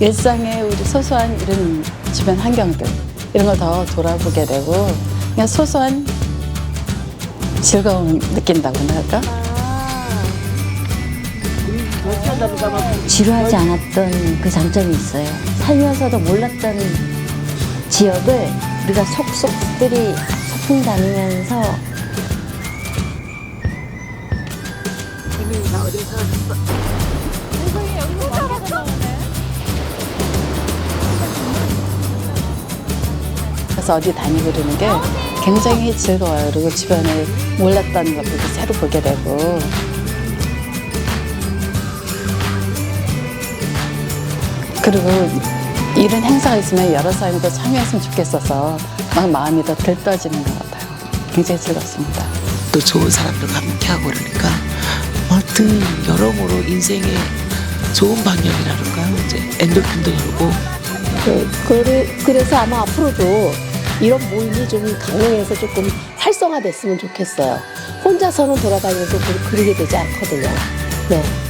일상의 우리 소소한 이런 주변 환경들 이런 걸 더 돌아보게 되고 그냥 소소한 즐거움 느낀다고나 할까? 지루하지 않았던 그 장점이 있어요. 살면서도 몰랐던 지역을 우리가 속속들이 소풍 다니면서 그래서 어디 다니고 그러는 게 굉장히 즐거워요. 그리고 주변에 몰랐던 것들도 새로 보게 되고 그리고 이런 행사가 있으면 여러 사람이 더 참여했으면 좋겠어서 막 마음이 더 들떠지는 것 같아요. 굉장히 즐겁습니다. 또 좋은 사람들과 함께하고 그러니까 하여튼 여러모로 인생의 좋은 방향이라든가 이제 엔돌핀도 돌고 네, 그래, 그래서 아마 앞으로도 이런 모임이 좀 강릉에서 조금 활성화됐으면 좋겠어요. 혼자서는 돌아다니면서 그리게 되지 않거든요. 네.